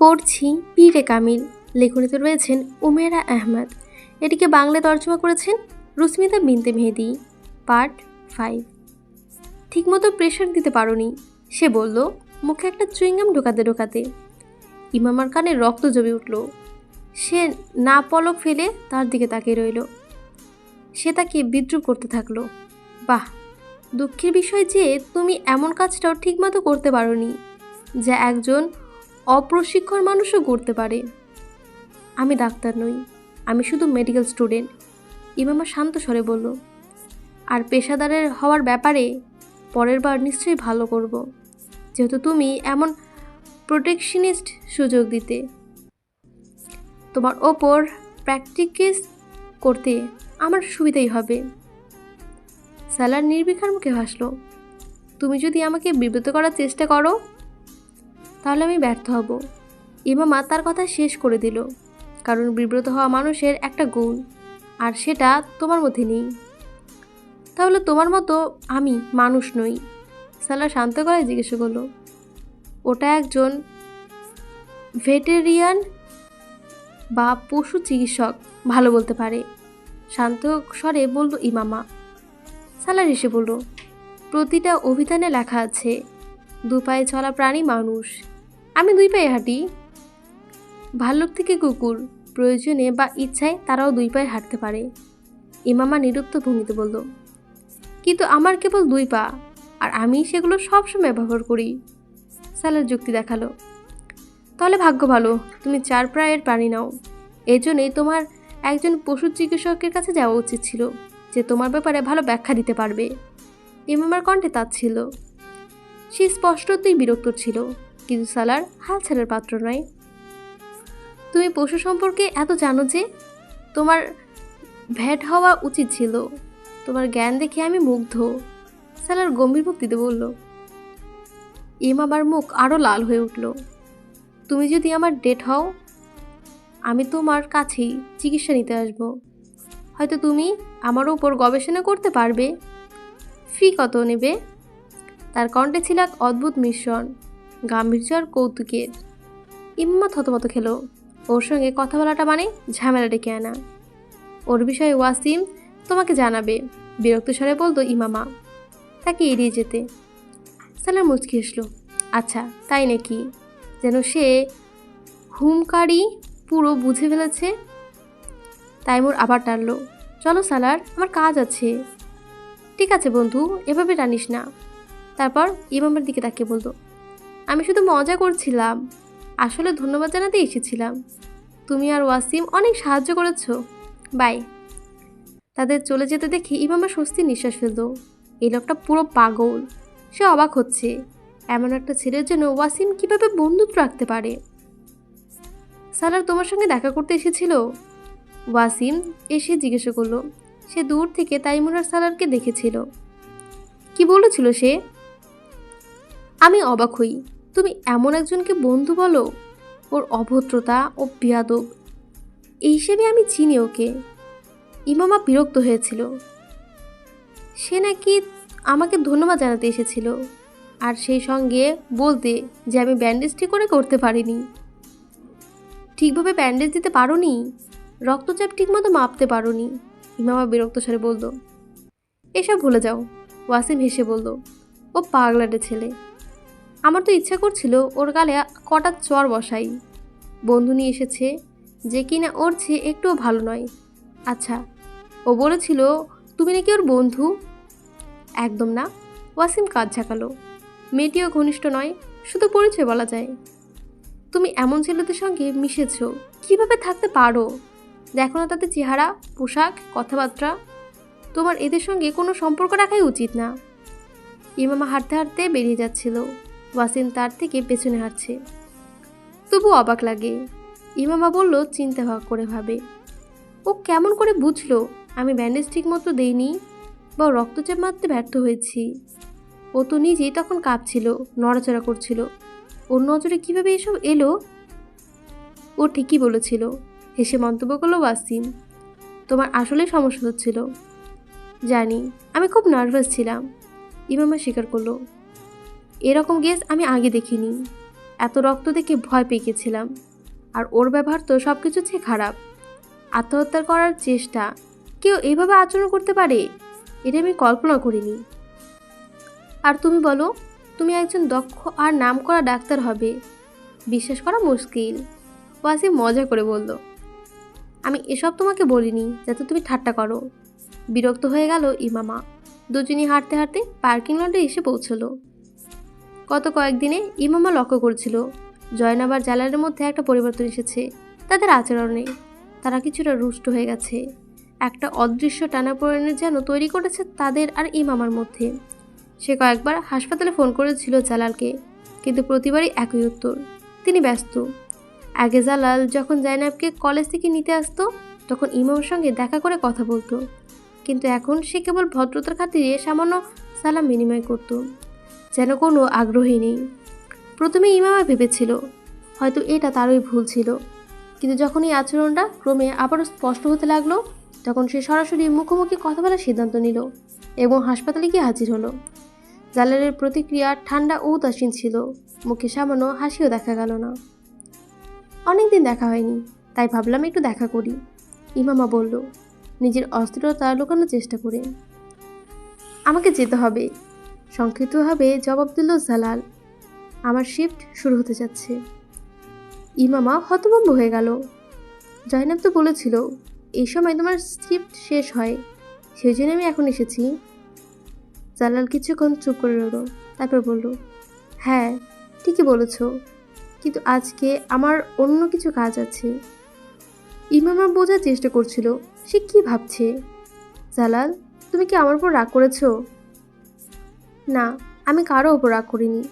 পড়ছি পীরে কামিল। লেখনীতে রয়েছেন উমেরা আহমদ। এটিকে বাংলায় তর্জমা করেছেন রুস্মিতা বিনতে মেহেদি। Part five. ঠিকমতো প্রেশার দিতে পারোনি। সে বলল, মুখে একটা চুইংগাম ঢোকাতে ঢোকাতে। ইমামার কানে রক্ত জমে উঠল। সে না পলক ফেলে তার দিকে তাকিয়ে রইল। সে তাকে বিদ্রুপ করতে থাকল। বাহ, দুঃখের বিষয় যে তুমি এমন কাজটাও ঠিকমতো করতে পারোনি, যা একজন অপ্রশিক্ষণ মানুষও করতে পারে। আমি ডাক্তার নই, আমি শুধু মেডিকেল স্টুডেন্ট ইমামা শান্ত স্বরে বলল, আর পেশাদারের হওয়ার ব্যাপারে পরের বার নিশ্চয়ই ভালো করব। যেহেতু তুমি এমন প্রোটেকশনিস্ট সুযোগ দিতে। তোমার ওপর প্র্যাকটিস করতে আমার সুবিধাই হবে। স্যালার নির্বিকার মুখে হাসলো, তুমি যদি আমাকে বিব্রত করার চেষ্টা করো তাহলে আমি ব্যর্থ হব। ইমামা তার কথা শেষ করে দিল, কারণ বিব্রত হওয়া মানুষের একটা গুণ, আর সেটা তোমার মধ্যে নেই। তাহলে তোমার মতো আমি মানুষ নই, সালা শান্ত গলায় জিজ্ঞেস করল। ওটা একজন ভেটেরিয়ান বা পশু চিকিৎসক, ভালো বলতে পারে। শান্ত স্বরে বলল ইমামা। সালার এসে বলল, প্রতিটা অভিধানে লেখা আছে দু পায়ে চলা প্রাণী মানুষ। আমি দুই পায়ে হাঁটি। ভাল্লুক থেকে কুকুর, প্রয়োজনে বা ইচ্ছায় তারাও দুই পায়ে হাঁটতে পারে। ইমামা নিরুত্ত ভঙ্গিতে বলল, কিন্তু আমার কেবল দুই পা, আর আমি সেগুলো সবসময় ব্যবহার করি। সালার যুক্তি দেখাল, তাহলে ভাগ্য ভালো, তুমি চার প্রায়ের প্রাণী নাও। এজন্যই তোমার একজন পশু চিকিৎসকের কাছে যাওয়া উচিত ছিল, যে তোমার ব্যাপারে ভালো ব্যাখ্যা দিতে পারবে। ইমামার কণ্ঠে তার ছিল। সে স্পষ্টতই বিরক্ত ছিল। কিন্তু সালার হাল ছাড়ার পাত্র নয়। তুমি পশু সম্পর্কে এত জানো যে তোমার ভ্যাট হওয়া উচিত ছিল। তোমার জ্ঞান দেখে আমি মুগ্ধ। সালার গম্ভীর ভক্তিতে বলল, এম আমার মুখ আরও লাল হয়ে উঠল। তুমি যদি আমার ডেট হও, আমি তোমার কাছেই চিকিৎসা নিতে আসব। হয়তো তুমি আমার উপর গবেষণা করতে পারবে। ফি কত নেবে? তার কণ্ঠে ছিল এক অদ্ভুত মিশ্রণ। গাম্ভীর্য আর কৌতুকের ইম্মা থতমত খেলো। ওর সঙ্গে কথা বলাটা মানে ঝামেলা ডেকে আনা। ওর বিষয়ে ওয়াসিম তোমাকে জানাবে, বিরক্ত স্বরে বলতো ইমামা। তাকে এড়িয়ে যেতে। সালার মুচকি এসলো আচ্ছা তাই নাকি? যেন সে হুমকারি পুরো বুঝে ফেলেছে। তাইমুর আবার টানলো। চলো সালার, আমার কাজ আছে। ঠিক আছে বন্ধু, এভাবে টানিস না। তারপর ইমামের দিকে তাকিয়ে বলতো আমি শুধু মজা করছিলাম। আসলে ধন্যবাদ জানাতে এসেছিলাম। তুমি আর ওয়াসিম অনেক সাহায্য করেছ। বাই। তাদের চলে যেতে দেখে ইমামা স্বস্তি নিঃশ্বাস ফেলতো এই লোকটা পুরো পাগল। সে অবাক হচ্ছে। এমন একটা ছেলের জন্য ওয়াসিম কীভাবে বন্ধুত্ব রাখতে পারে? সালার তোমার সঙ্গে দেখা করতে এসেছিল? ওয়াসিম এসে জিজ্ঞাসা করল। সে দূর থেকে তাইমুর আর সালারকে দেখেছিল। কি বলেছিল সে? আমি অবাক হই। তুমি এমন একজনকে বন্ধু বলো? ওর অভদ্রতা ও বিয়াদব। এই হিসেবে আমি চিনি ওকে। ইমামা বিরক্ত হয়েছিল। সে নাকি আমাকে ধন্যবাদ জানাতে এসেছিল। আর সেই সঙ্গে বলতে যে আমি ব্যান্ডেজ ঠিক করে করতে পারিনি। ঠিকভাবে ব্যান্ডেজ দিতে পারোনি? রক্তচাপ ঠিকমতো মাপতে পারোনি? ইমামা বিরক্ত স্বরে বলল, এসব ভুলে যাও। ওয়াসিম হেসে বলল, ও পাগলাটে ছেলে। আমার তো ইচ্ছা করছিল ওর গালে কটা চর বসাই। বন্ধু নিয়ে এসেছে যে কিনা ওর চেয়ে একটুও ভালো নয়। আচ্ছা ও বলেছিল, তুমি নাকি ওর বন্ধু? একদম না। ওয়াসিম কাজ ঝাঁকালো। মেয়েটিও ঘনিষ্ঠ নয়, শুধু পরিচয় বলা যায়। তুমি এমন ছেলেদের সঙ্গে মিশেছ, কীভাবে থাকতে পারো? দেখো না তাদের চেহারা, পোশাক, কথাবার্তা। তোমার এদের সঙ্গে কোনো সম্পর্ক রাখাই উচিত না। ইমামা হাঁটতে হাঁটতে বেরিয়ে যাচ্ছিল। ওয়াসিম তার থেকে পেছনে হাঁটছে। তবু অবাক লাগে। ইমামা বলল, চিন্তা করে ভাবে। ও কেমন করে বুঝলো, আমি ব্যান্ডেজ ঠিক মতো দেইনি বা রক্তচাপ মারতে ব্যর্থ হয়েছি। ও তো নিজেই তখন কাঁপছিল, নড়াচড়া করছিল। ওর নজরে কীভাবে এসব এলো? ও ঠিকই বলেছিল। হেসে মন্তব্য করল, ওয়াসিম, তোমার আসলে সমস্যা হচ্ছিল। জানি, আমি খুব নার্ভাস ছিলাম। ইমামা স্বীকার করল। এরকম গেস আমি আগে দেখিনি। এত রক্ত দেখে ভয় পেয়ে গেছিলাম। আর ওর ব্যবহার তো সব কিছু চেয়ে খারাপ। আত্মহত্যা করার চেষ্টা। কেউ এভাবে আচরণ করতে পারে? এটা আমি কল্পনা করিনি। আর তুমি বলো, তুমি একজন দক্ষ আর নাম করা ডাক্তার হবে। বিশ্বাস করা মুশকিল। ওয়াসিম মজা করে বলল, আমি এসব তোমাকে বলিনি, যাতে তুমি ঠাট্টা করো। বিরক্ত হয়ে গেল ইমামা। দুজনই হাঁটতে হাঁটতে পার্কিং লটে এসে পৌঁছলো। গত কয়েকদিনে ইমামা লক্ষ্য করছিল জয়নাব আর জালালের মধ্যে একটা পরিবর্তন এসেছে। তাদের আচরণে তারা কিছুটা রুষ্ট হয়ে গেছে। একটা অদৃশ্য টানাপোড়েনের যেন তৈরি করেছে তাদের আর ইমামার মধ্যে। সে কয়েকবার হাসপাতালে ফোন করেছিল জালালকে, কিন্তু প্রতিবারই একই উত্তর। তিনি ব্যস্ত। আগে জালাল যখন জাইনাবকে কলেজ থেকে নিতে আসতো, তখন ইমামের সঙ্গে দেখা করে কথা বলতো। কিন্তু এখন সে কেবল ভদ্রতার খাতিরে সামান্য সালাম বিনিময় করত। যেন কোনো আগ্রহী নেই। প্রথমে ইমামা ভেবেছিল, হয়তো এটা তারই ভুল ছিল। কিন্তু যখন এই আচরণটা ক্রমে আবারও স্পষ্ট হতে লাগল, তখন সে সরাসরি মুখোমুখি কথা বলার সিদ্ধান্ত নিল এবং হাসপাতালে গিয়ে হাজির হলো। জালালের প্রতিক্রিয়া ঠান্ডা ও উদাসীন ছিল, মুখে সামান্য হাসিও দেখা গেল না। অনেকদিন দেখা হয়নি, তাই ভাবলাম একটু দেখা করি। ইমামা বলল, নিজের অস্থিরতা লুকানোর চেষ্টা করে। আমাকে যেতে হবে সংক্ষিপ্তভাবে জবাব দিল জালাল। আমার শিফট শুরু হতে যাচ্ছে। ইমামা হতভম্ব হয়ে গেল। জয়নাব তো বলেছিল, এই সময় তোমার শিফট শেষ হয় সেই জন্য আমি এখন এসেছি। জালাল কিছুক্ষণ চুপ করে রইল, তারপর বলল হ্যাঁ ঠিকই বলেছ, কিন্তু আজকে আমার অন্য কিছু কাজ আছে। ইমামা বোঝার চেষ্টা করছিল, সে কি ভাবছে? জালাল, তুমি কি আমার উপর রাগ করেছ? না, আমি কারও রাগ করিনি।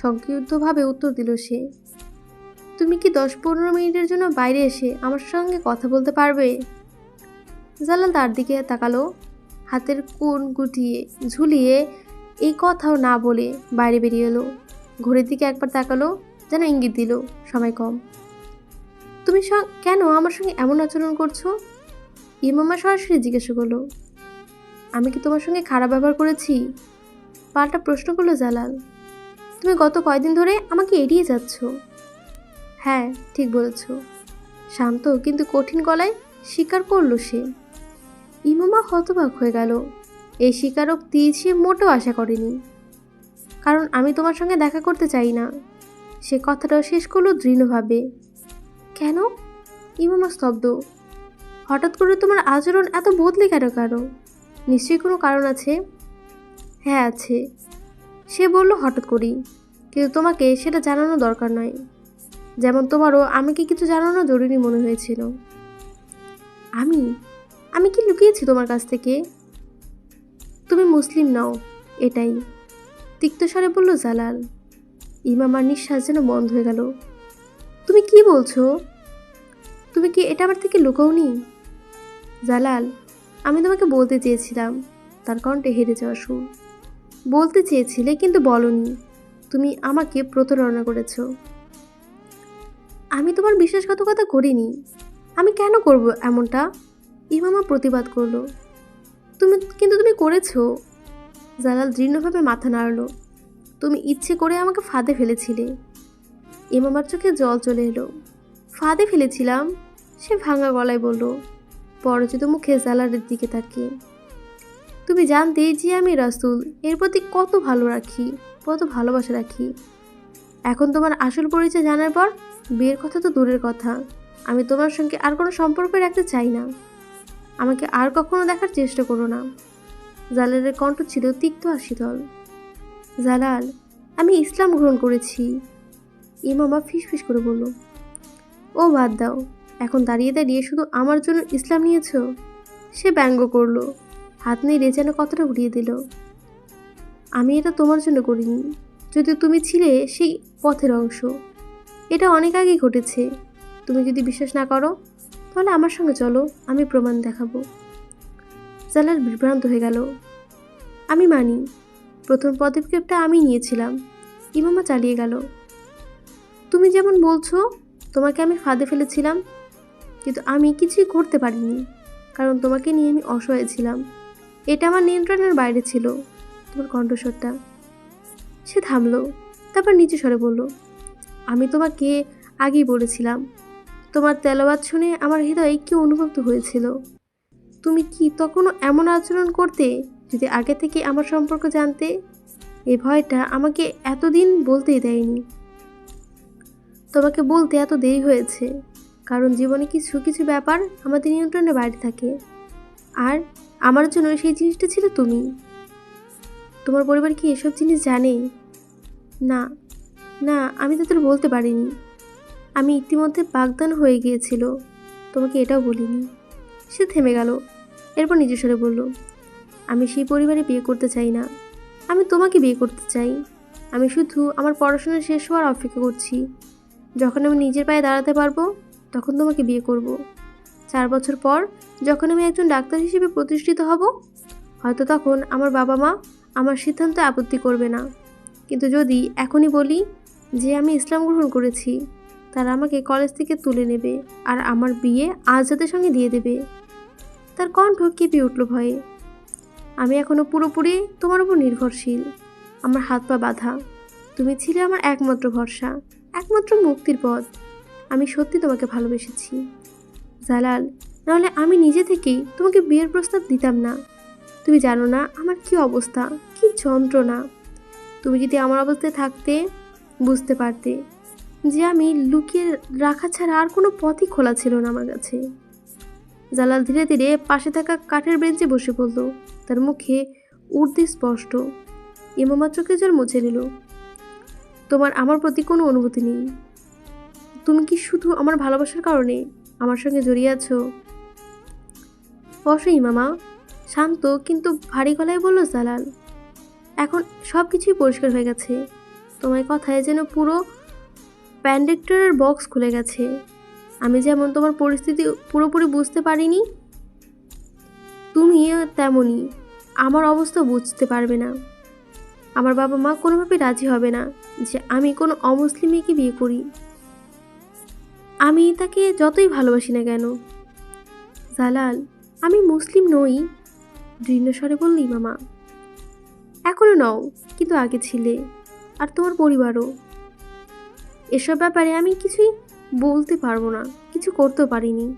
সংক্ষিপ্তভাবে উত্তর দিল সে। তুমি কি দশ পনেরো মিনিটের জন্য বাইরে এসে আমার সঙ্গে কথা বলতে পারবে? জালাল তার দিকে তাকালো, হাতের কোণ গুটিয়ে ঝুলিয়ে এই কথাও না বলে বাইরে বেরিয়ে এলো। ঘড়ির দিকে একবার তাকালো, যেন ইঙ্গিত দিল, সময় কম। তুমি কেন আমার সঙ্গে এমন আচরণ করছ? ইমামা সরাসরি জিজ্ঞাসা করল, আমি কি তোমার সঙ্গে খারাপ ব্যবহার করেছি? পাল্টা প্রশ্ন করল জালাল। তুমি গত কয়দিন ধরে আমাকে এড়িয়ে যাচ্ছ? হ্যাঁ ঠিক বলেছ। শান্ত, কিন্তু কঠিন গলায় স্বীকার করল সে। ইমামা হতবাক হয়ে গেল। এই স্বীকারোক্তি সে মোটেও আশা করেনি। কারণ আমি তোমার সঙ্গে দেখা করতে চাই না। সে কথাটা শেষ করল দৃঢ়ভাবে। কেন? ইমামা স্তব্ধ। হঠাৎ করে তোমার আচরণ এত বদলে কেন? কারও নিশ্চয়ই কোনো কারণ আছে? হ্যাঁ আছে। সে বলল, হঠাৎ করেই। কিন্তু তোমাকে সেটা জানানো দরকার নয়। যেমন তোমারও আমাকে কিছু জানানো জরুরি মনে হয়েছিল? আমি? আমি কি লুকিয়েছি তোমার কাছ থেকে? তুমি মুসলিম নাও, এটাই। তিক্তস্বরে বলল জালাল। ইমামার নিঃশ্বাস যেন বন্ধ হয়ে গেল। তুমি কি বলছো? তুমি কি এটা আমার থেকে লুকাওনি? জালাল, আমি তোমাকে বলতে চেয়েছিলাম। তার কণ্ঠে হেরে যাওয়া সুর। বলতে চেয়েছিলে, কিন্তু বলনি। তুমি আমাকে প্রতারণা করেছ। আমি তোমার বিশ্বাসঘাতকতা করিনি। আমি কেন করব এমনটা? ইমামা প্রতিবাদ করল। তুমি, কিন্তু তুমি করেছ। জালাল দৃঢ়ভাবে মাথা নাড়ল। তুমি ইচ্ছে করে আমাকে ফাঁদে ফেলেছিলে। ইমামার চোখে জল চলে এলো। ফাঁদে ফেলেছিলাম, সে ভাঙা গলায় বলল পরচিত মুখে জালালের দিকে তাকিয়ে। তুমি জানতে যে আমি রাসুল। এর প্রতি কত ভালো রাখি, কত ভালোবাসা রাখি। এখন তোমার আসল পরিচয় জানার পর বিয়ের কথা তো দূরের কথা। আমি তোমার সঙ্গে আর কোনো সম্পর্ক রাখতে চাই না। আমাকে আর কখনো দেখার চেষ্টা করো না। জালালের কণ্ঠ ছিল তিক্ত আর শীতল। জালাল, আমি ইসলাম গ্রহণ করেছি। ইমামা ফিসফিস করে বলল, ও বাদ দাও, এখন দাঁড়িয়ে দাঁড়িয়ে শুধু আমার জন্য ইসলাম নিয়েছ? সে ব্যঙ্গ করল। হাত নেড়ে যেন কতটা উড়িয়ে দিল। আমি এটা তোমার জন্য করিনি। যদি তুমি ছিলে সেই পথের অংশ। এটা অনেক আগেই ঘটেছে। তুমি যদি বিশ্বাস না করো, তাহলে আমার সঙ্গে চলো, আমি প্রমাণ দেখাবো। জালাল বিভ্রান্ত হয়ে গেল। আমি মানি। প্রথম পদক্ষেপটা আমি নিয়েছিলাম। ইমামা চালিয়ে গেল। তুমি যেমন বলছো, তোমাকে আমি ফাঁদে ফেলেছিলাম। কিন্তু আমি কিছুই করতে পারিনি। কারণ তোমাকে নিয়ে আমি অসহায় ছিলাম। এটা আমার নিয়ন্ত্রণের বাইরে ছিল, তোমার কণ্ঠস্বরটা। সে থামলো, তারপর নিচে সরে বলল, আমি তোমাকে আগেই বলেছিলাম, তোমার তেলাবাদ শুনে আমার হৃদয়ে কি অনুভব হয়েছিল? তুমি কি তখনও এমন আচরণ করতে যদি আগে থেকে আমার সম্পর্ক জানতে? এই ভয়টা আমাকে এতদিন বলতেই দেয়নি। তোমাকে বলতে এত দেরি হয়েছে, কারণ জীবনে কিছু কিছু ব্যাপার আমাদের নিয়ন্ত্রণের বাইরে থাকে। আর আমার জন্য সেই জিনিসটা ছিল তুমি। তোমার পরিবার কি এসব জিনিস জানে? না না, আমি তাদের বলতে পারিনি। আমি ইতিমধ্যে বাগদান হয়ে গিয়েছিল, তোমাকে এটাও বলিনি। সে থেমে গেল, এরপর নিজস্বরে বলল, আমি সেই পরিবারে বিয়ে করতে চাই না। আমি তোমাকে বিয়ে করতে চাই। আমি শুধু আমার পড়াশোনা শেষ হওয়ার অপেক্ষা করছি। যখন আমি নিজের পায়ে দাঁড়াতে পারব, তখন তোমাকে বিয়ে করব। চার বছর পর যখন আমি একজন ডাক্তার হিসেবে প্রতিষ্ঠিত হব, হয়তো তখন আমার বাবা মা আমার সিদ্ধান্তে আপত্তি করবে না। কিন্তু যদি এখনই বলি যে আমি ইসলাম গ্রহণ করেছি, তারা আমাকে কলেজ থেকে তুলে নেবে আর আমার বিয়ে আজাদের সঙ্গে দিয়ে দেবে। তার কণ্ঠ কেঁপে উঠল ভয়ে। আমি এখনও পুরোপুরি তোমার উপর নির্ভরশীল। আমার হাত পা বাঁধা। তুমি ছিলে আমার একমাত্র ভরসা, একমাত্র মুক্তির পথ। আমি সত্যি তোমাকে ভালোবেসেছি। জালাল, নাহলে আমি নিজে থেকেই তোমাকে বিয়ের প্রস্তাব দিতাম না। তুমি জানো না আমার কি অবস্থা, কি যন্ত্রণা। তুমি যদি আমার অবস্থায় থাকতে, বুঝতে পারতে যে আমি লুকিয়ে রাখা ছাড়া আর কোনো পথই খোলা ছিল না আমার কাছে। জালাল ধীরে ধীরে পাশে থাকা কাঠের বেঞ্চে বসে পড়ল। তার মুখে উর্দি স্পষ্ট ইমামা চোখে জল মুছে নিল, তোমার আমার প্রতি কোনো অনুভূতি নেই। তুমি কি শুধু আমার ভালোবাসার কারণে আমার সঙ্গে জড়িয়ে আছো? বসো ইমামা শান্ত কিন্তু ভারী গলায় বলল, জালাল, এখন সব কিছুই পরিষ্কার হয়ে গেছে। তোমার কথায় যেন পুরো প্যান্ডেক্টরের বক্স খুলে গেছে। আমি যেমন তোমার পরিস্থিতি পুরোপুরি বুঝতে পারিনি, তুমিও তেমনই। আমার অবস্থা বুঝতে পারবে না। আমার বাবা মা কোনোভাবে রাজি হবে না যে আমি কোনো অমুসলিম মেয়েকে বিয়ে করি। আমি তাকে যতই ভালোবাসি না কেন। জালাল, আমি মুসলিম নই দৃঢ়স্বরে বললি, মামা। এখনও নও, কিন্তু আগে ছিলে, আর তোমার পরিবারও। এসব ব্যাপারে আমি কিছুই বলতে পারব না, কিছু করতেও পারিনি।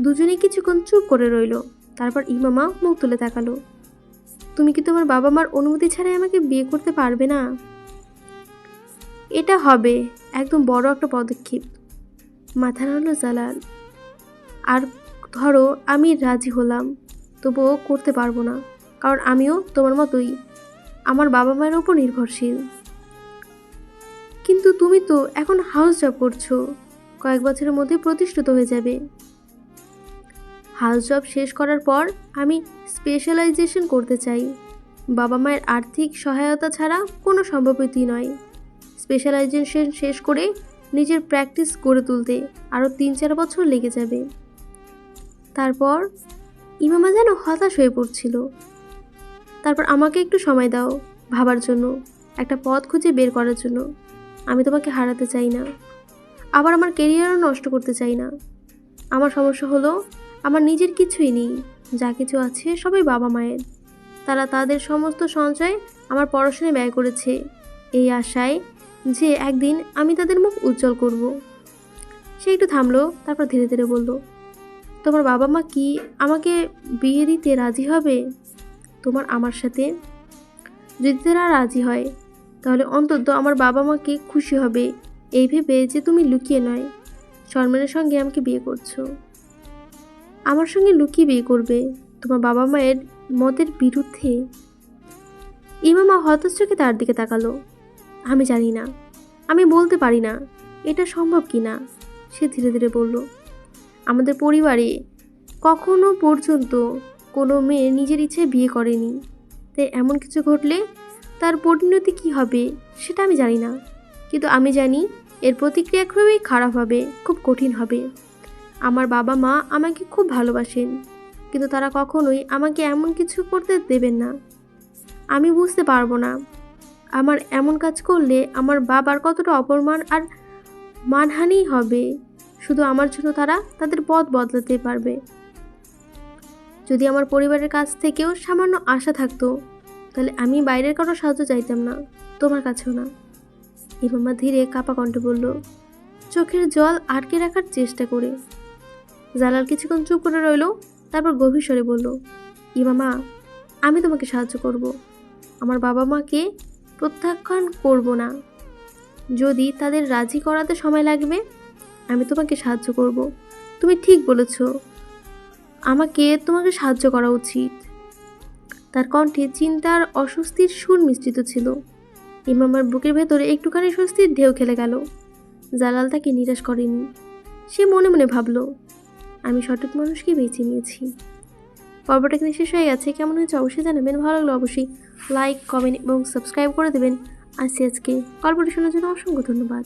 দুজনে কিছুক্ষণ চুপ করে রইল, তারপর ইমামা মুখ তুলে তাকালো। তুমি কি তোমার বাবা মার অনুমতি ছাড়াই আমাকে বিয়ে করতে পারবে না? এটা হবে একদম বড় একটা পদক্ষেপ। মাথা নাড়ল জালাল। আর ধরো, আমি রাজি হলাম, তবুও করতে পারব না, কারণ আমিও তোমার মতোই, আমার বাবা মায়ের ওপর নির্ভরশীল। কিন্তু তুমি তো এখন হাউস জব করছ, কয়েক বছরের মধ্যে প্রতিষ্ঠিত হয়ে যাবে। হাউস জব শেষ করার পর আমি স্পেশালাইজেশন করতে চাই। বাবা মায়ের আর্থিক সহায়তা ছাড়া কোনো সম্ভবতই নয়। স্পেশালাইজেশন শেষ করে নিজের প্র্যাকটিস গড়ে তুলতে আরও তিন চার বছর লেগে যাবে। তারপর ইমামা যেন হতাশ হয়ে পড়ছিল। তারপর আমাকে একটু সময় দাও ভাবার জন্য, একটা পথ খুঁজে বের করার জন্য। আমি তোমাকে হারাতে চাই না। আবার আমার কেরিয়ারও নষ্ট করতে চাই না। আমার সমস্যা হলো আমার নিজের কিছুই নেই, যা কিছু আছে সবই বাবা মায়ের। তারা তাদের সমস্ত সঞ্চয় আমার পড়াশোনায় ব্যয় করেছে। এই আশায় যে একদিন আমি তাদের মুখ উজ্জ্বল করব। সে একটু থামলো, তারপর ধীরে ধীরে বলল, তোমার বাবা মা কি আমাকে বিয়ে দিতে রাজি হবে? তোমার আমার সাথে? যদি তারা রাজি হয়, তাহলে অন্তত আমার বাবা মাকে খুশি হবে। এই ভেবে যে তুমি লুকিয়ে নয় সলমানের সঙ্গে আমাকে বিয়ে করছ। আমার সঙ্গে লুকিয়ে বিয়ে করবে তোমার বাবা মায়ের মতের বিরুদ্ধে? ইমামা হতাশ চোখে তার দিকে তাকালো। আমি জানি না। আমি বলতে পারি না, এটা সম্ভব কি না? সে ধীরে ধীরে বলল, আমাদের পরিবারে কখনো পর্যন্ত কোনো মেয়ে নিজের ইচ্ছে বিয়ে করেনি। তাই এমন কিছু ঘটলে তার পরিণতি কী হবে সেটা আমি জানি না। কিন্তু আমি জানি এর প্রতিক্রিয়া খুবই খারাপ হবে, খুব কঠিন হবে। আমার বাবা মা আমাকে খুব ভালোবাসেন, কিন্তু তারা কখনোই আমাকে এমন কিছু করতে দেবেন না। আমি বুঝতে পারব না আমার এমন কাজ করলে আমার বাবার কতটা অপমান আর মানহানি হবে। শুধু আমার জন্য তারা তাদের পথ বদলাতে পারবে। যদি আমার পরিবারের কাছ থেকেও সামান্য আশা থাকতো, তাহলে আমি বাইরের কারও সাহায্য চাইতাম না, তোমার কাছেও না। ইমামা ধীরে কাপা কণ্ঠে বলল, চোখের জল আটকে রাখার চেষ্টা করে। জালাল কিছুক্ষণ চুপ করে রইল, তারপর গভীর স্বরে বলল, ইমামা, আমি তোমাকে সাহায্য করব। আমার বাবা মাকে প্রত্যাখ্যান করব না। যদি তাদের রাজি করাতে সময় লাগবে, আমি তোমাকে সাহায্য করব। তুমি ঠিক বলেছ। আমাকে তোমাকে সাহায্য করা উচিত। তার কণ্ঠে চিন্তার অস্বস্তির সুর মিশ্রিত ছিল। ইমামার বুকের ভেতরে একটুখানি স্বস্তির ঢেউ খেলে গেল। জালাল তাকে নিরাশ করেনি। সে মনে মনে ভাবল, আমি সঠিক মানুষকে বেছে নিয়েছি। পর্বটা এখানে শেষ হয়ে গেছে। কেমন হয়েছে অবশ্যই জানাবেন। ভালো লাগল অবশ্যই লাইক কমেন্ট এবং সাবস্ক্রাইব করে দেবেন। আসি আজকে গল্পটি শোনার জন্য অসংখ্য ধন্যবাদ।